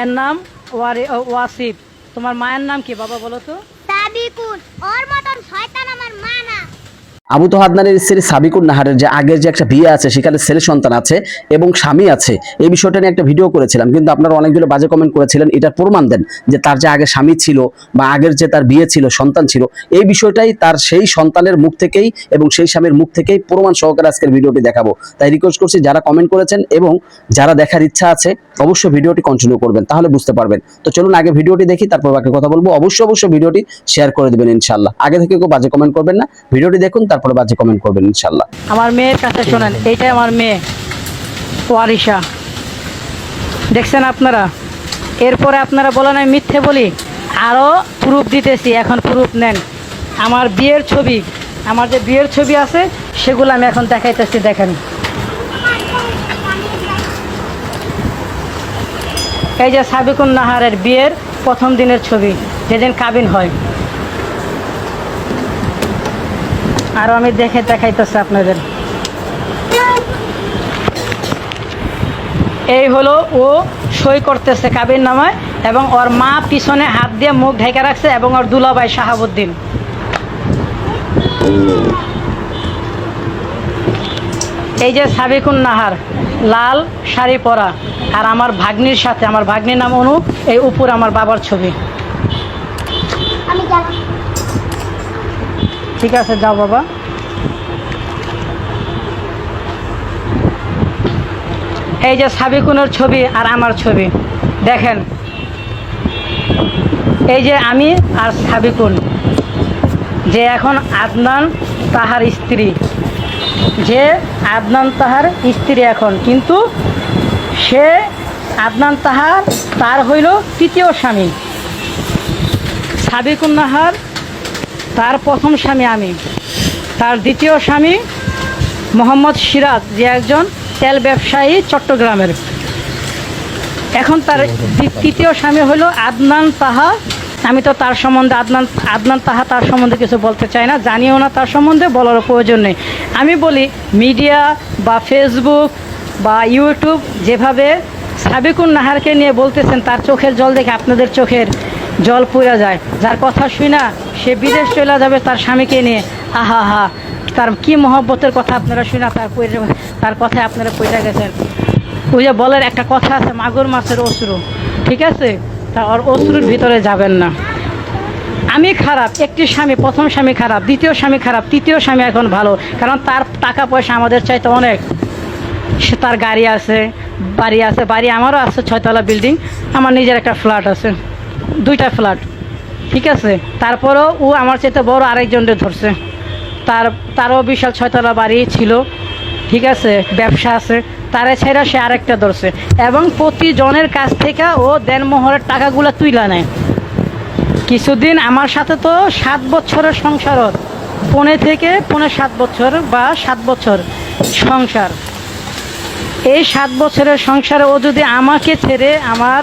এর নাম ওয়াসিফ। তোমার মায়ের নাম কি, বাবা, বলো তো? ওর মতন শয়তান আমার মা না। আবু তো হাদনানের স্ত্রী সাবিকুর নাহারের যে আগের যে একটা বিয়ে আছে, সেখানে ছেলে সন্তান আছে এবং স্বামী আছে, এই বিষয়টা নিয়ে একটা ভিডিও করেছিলাম। কিন্তু আপনারা অনেকগুলো বাজে কমেন্ট করেছিলেন, এটার প্রমাণ দেন যে তার যে আগে স্বামী ছিল বা আগের যে তার বিয়ে ছিল, সন্তান ছিল, এই বিষয়টাই তার সেই সন্তানের মুখ থেকেই এবং সেই স্বামীর মুখ থেকেই প্রমাণ সহকারে আজকের ভিডিওটি দেখাবো। তাই রিকোয়েস্ট করছি, যারা কমেন্ট করেছেন এবং যারা দেখার ইচ্ছা আছে, অবশ্যই ভিডিওটি কন্টিনিউ করবেন, তাহলে বুঝতে পারবেন। তো চলুন আগে ভিডিওটি দেখি, তারপর বাকি কথা বলব। অবশ্যই অবশ্যই ভিডিওটি শেয়ার করে দেবেন ইনশাল্লাহ আগে থেকে কেউ বাজে কমেন্ট করবেন না। ভিডিওটি দেখুন তারপরে বাজে কমেন্ট করবেন ইনশাল্লাহ আমার মেয়ের কাছে শোনেন, এইটাই আমার মেয়ে, ওয়ারিশা। দেখছেন আপনারা? এরপরে আপনারা বলেন, আমি মিথ্যে বলি আরও প্রুফ দিতেছি, এখন প্রুফ নেন। আমার বিয়ের ছবি, আমার যে বিয়ের ছবি আছে, সেগুলো আমি এখন দেখাইতেছি, দেখেন। এই যে সাবিকুন নাহারের বিয়ের প্রথম দিনের ছবি, যেদিন কাবিন হয়। আরও আমি দেখে দেখাইতেছি আপনাদের। এই হলো ও সই করতেছে কাবির নামায় এবং ওর মা পিছনে হাত দিয়ে মুখ ঢেকে রাখছে এবং ওর দুলাভাই শাহাবুদ্দিন। এই যে সাবিকুন নাহার, লাল শাড়ি পরা আর আমার ভাগ্নির সাথে, আমার ভাগ্নির নাম অনু, এই উপর আমার বাবার ছবি। ঠিক আছে, যাও বাবা। এই যে সাবিকুনের ছবি আর আমার ছবি, দেখেন। এই যে আমি আর সাবিকুন, যে এখন আদনান তাহার স্ত্রী, যে আদনান তাহার স্ত্রী এখন, কিন্তু সে আদনান তাহার, তার হইল তৃতীয় স্বামী। সাবিকুন নাহার তার প্রথম স্বামী আমি। তার দ্বিতীয় স্বামী মোহাম্মদ সিরাজ, যে একজন তেল ব্যবসায়ী চট্টগ্রামের। এখন তার তৃতীয় স্বামী হলো আদনান তাহা। আমি তো তার সম্বন্ধে আদনান আদনান তাহা তার সম্বন্ধে কিছু বলতে চাই না, জানিও না তার সম্বন্ধে বলার প্রয়োজন নেই। আমি বলি, মিডিয়া বা ফেসবুক বা ইউটিউব যেভাবে সাবিকুন নাহারকে নিয়ে বলতেছেন, তার চোখের জল দেখে আপনাদের চোখের জল পুড়ে যায়। যার কথা শুই না, সে বিদেশ চলে যাবে তার স্বামীকে নিয়ে। আহা হা, তার কি মহব্বতের কথা আপনারা শুনা তার তার কথায় আপনারা পইরা গেছেন। ওই যে বলের একটা কথা আছে, মাগুর মাছের অশ্রু। ঠিক আছে? তা ওর অশ্রুর ভিতরে যাবেন না। আমি খারাপ, একটি স্বামী, প্রথম স্বামী খারাপ, দ্বিতীয় স্বামী খারাপ, তৃতীয় স্বামী এখন ভালো। কারণ তার টাকা পয়সা আমাদের চাইতে অনেক। সে তার গাড়ি আছে, বাড়ি আছে, বাড়ি আমারও আছে, ছয়তলা বিল্ডিং, আমার নিজের একটা ফ্ল্যাট আছে। দুইটা ফ্ল্যাট ঠিক আছে? তারপরেও ও আমার চাইতে বড় আরেকজনকে ধরছে। তার, তারও বিশাল ছয়তলা বাড়ি ছিল, ঠিক আছে? ব্যবসা আছে। তারে ছেড়া সে আরেকটা ধরছে। এবং প্রতিজনের কাছ থেকে ও দেনমোহরের টাকাগুলো তুইলা নেয়। কিছুদিন আমার সাথে তো সাত বছরের সংসারত পনে থেকে পনে সাত বছর বা সাত বছর সংসার। এই সাত বছরের সংসারে ও যদি আমাকে ছেড়ে আমার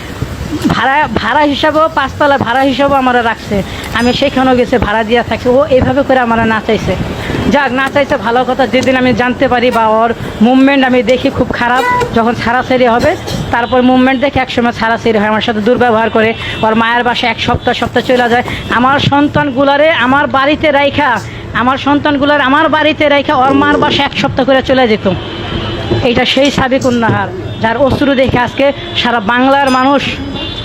ভাড়া ভাড়া হিসাবেও, পাঁচতলা ভাড়া হিসাবেও আমার রাখছে। আমি সেখানেও গেছে, ভাড়া দিয়ে থাকি। ও এইভাবে করে আমার না চাইছে যাক না চাইছে ভালো কথা। যেদিন আমি জানতে পারি বা ওর মুভমেন্ট আমি দেখি খুব খারাপ, যখন ছাড়াছাড়ি হবে, তারপর মুভমেন্ট দেখে একসময় ছাড়াছাড়ি হয়, আমার সাথে দুর্ব্যবহার করে। ওর মায়ের বাসায় এক সপ্তাহ সপ্তাহ চলে যায়। আমার সন্তানগুলারে আমার বাড়িতে রাইখা, আমার সন্তানগুলার আমার বাড়িতে রাইখা ওর মার বাসায় এক সপ্তাহ করে চলে যেত। এইটা সেই সাবিকুন নাহার যার অশ্রু দেখে আজকে সারা বাংলার মানুষ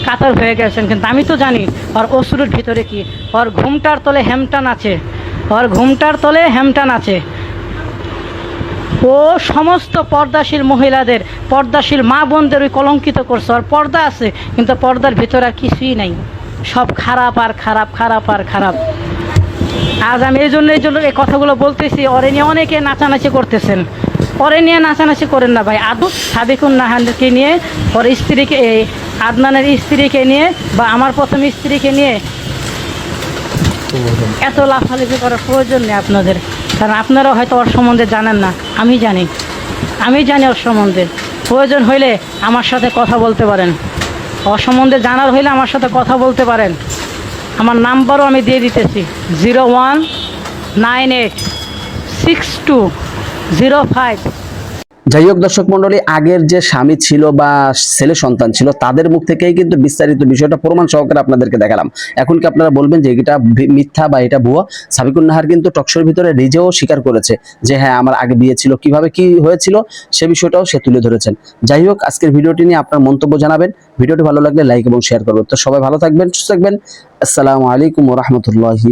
কাতর হয়ে গেছেন। কিন্তু আমি তো জানি, ওর অশ্রুর ভিতরে কি? ওর ঘুমটার তলে হেমটান আছে। ওর ঘুমটার তলে হেমটান আছে। ও সমস্ত পর্দাশীল মহিলাদের, পর্দাশীল মা বোনদের ওই কলঙ্কিত করছে। ওর পর্দা আছে, কিন্তু পর্দার ভিতরে আর কিছুই নাই। সব খারাপ আর খারাপ খারাপ আর খারাপ। আজ আমি এই জন্য এই জন্য এই কথাগুলো বলতেছি, ওরে নিয়ে অনেকে নাচানাচি করতেছেন। ওরে নিয়ে নাচানাচি করেন না ভাই। আদু সাবিকুন নাহানকে নিয়ে, ওর স্ত্রীকে, এই আদনানের স্ত্রীকে নিয়ে বা আমার প্রথম স্ত্রীকে নিয়ে এত লাফালাফি করার প্রয়োজন নেই আপনাদের। কারণ আপনারা হয়তো ওর সম্বন্ধে জানেন না। আমি জানি। আমি জানি ওর সম্বন্ধে। প্রয়োজন হইলে আমার সাথে কথা বলতে পারেন। ওর সম্বন্ধে জানার হইলে আমার সাথে কথা বলতে পারেন। আমার নাম্বারও আমি দিয়ে দিতেছি। Zero one nine eight six two zero five. যাই হোক দর্শক মন্ডলী, আগের যে স্বামী ছিল বা ছেলে সন্তান ছিল, তাদের মুখ থেকেই কিন্তু বিস্তারিত বিষয়টা প্রমাণ সহকারে আপনাদেরকে দেখালাম। এখন কি আপনারা বলবেন যে এটা মিথ্যা বা এটা ভুয়া? সাবিকুল নাহার কিন্তু টকশোর ভিতরে নিজেও স্বীকার করেছে যে হ্যাঁ আমার আগে বিয়ে ছিল, কীভাবে কি হয়েছিল সে বিষয়টাও সে তুলে ধরেছেন। যাই হোক, আজকের ভিডিওটি নিয়ে আপনার মন্তব্য জানাবেন। ভিডিওটি ভালো লাগলে লাইক এবং শেয়ার করবেন। তো সবাই ভালো থাকবেন, সুস্থ থাকবেন। আসসালামু আলাইকুম রহমতুল্লাহি